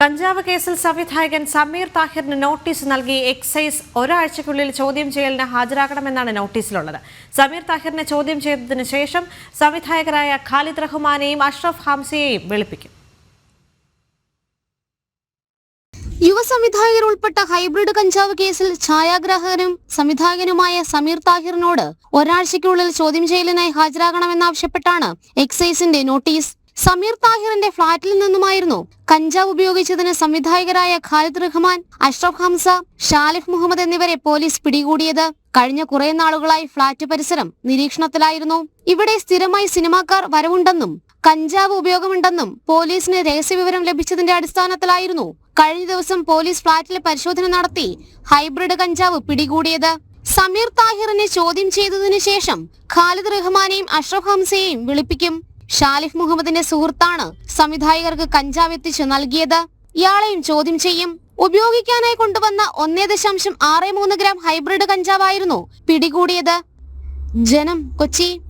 കഞ്ചാവ് കേസിൽ സംവിധായകൻ സമീർ താഹിറിന് നോട്ടീസ് നൽകി എക്സൈസ് ഒരാഴ്ചയ്ക്കുള്ളിൽ ചോദ്യം ചെയ്യലിന് ഹാജരാകണമെന്നാണ് നോട്ടീസിലുള്ളത്. സമീർ താഹിറിനെ ചോദ്യം ചെയ്തതിനു ശേഷം സംവിധായകരായ ഖാലിദ് റഹ്മാനെയും അഷ്റഫ് ഹംസയെയും വെളുപ്പിക്കും. യുവ സംവിധായകർ ഉൾപ്പെട്ട ഹൈബ്രിഡ് കഞ്ചാവ് കേസിൽ ഛായാഗ്രാഹകനും സംവിധായകനുമായ സമീർ താഹിറിനോട് ഒരാഴ്ചയ്ക്കുള്ളിൽ ചോദ്യം ചെയ്യലിനായി ഹാജരാകണമെന്നാവശ്യപ്പെട്ടാണ് എക്സൈസിന്റെ നോട്ടീസ്. സമീർ താഹിറിന്റെ ഫ്ളാറ്റിൽ നിന്നുമായിരുന്നു. കഞ്ചാവ് ഉപയോഗിച്ചതിന് സംവിധായകരായ ഖാലിദ് റഹ്മാൻ അഷ്റഫ് ഹംസ ഷാലിഫ് മുഹമ്മദ് എന്നിവരെ പോലീസ് പിടികൂടിയത്. കഴിഞ്ഞ കുറെ നാളുകളായി ഫ്ളാറ്റ് പരിസരം നിരീക്ഷണത്തിലായിരുന്നു. ഇവിടെ സ്ഥിരമായി സിനിമാക്കാർ വരവുണ്ടെന്നും കഞ്ചാവ് ഉപയോഗമുണ്ടെന്നും പോലീസിന് രഹസ്യവിവരം ലഭിച്ചതിന്റെ അടിസ്ഥാനത്തിലായിരുന്നു കഴിഞ്ഞ ദിവസം പോലീസ് ഫ്ളാറ്റിൽ പരിശോധന നടത്തി ഹൈബ്രിഡ് കഞ്ചാവ് പിടികൂടിയത്. സമീർ താഹിറിനെ ചോദ്യം ചെയ്തതിനു ശേഷം ഖാലിദ് റഹ്മാനെയും അഷ്റഫ് ഹംസയെയും വിളിപ്പിക്കും. ഷാലിഫ് മുഹമ്മദിന്റെ സുഹൃത്താണ് സംവിധായകർക്ക് കഞ്ചാവ് എത്തിച്ചു നൽകിയത്. ഇയാളെയും ചോദ്യം ചെയ്യും. ഉപയോഗിക്കാനായി കൊണ്ടുവന്ന ഒന്നേ ദശാംശം ആറ് മൂന്ന് ഗ്രാം ഹൈബ്രിഡ് കഞ്ചാവായിരുന്നു പിടികൂടിയത്. ജനം കൊച്ചി.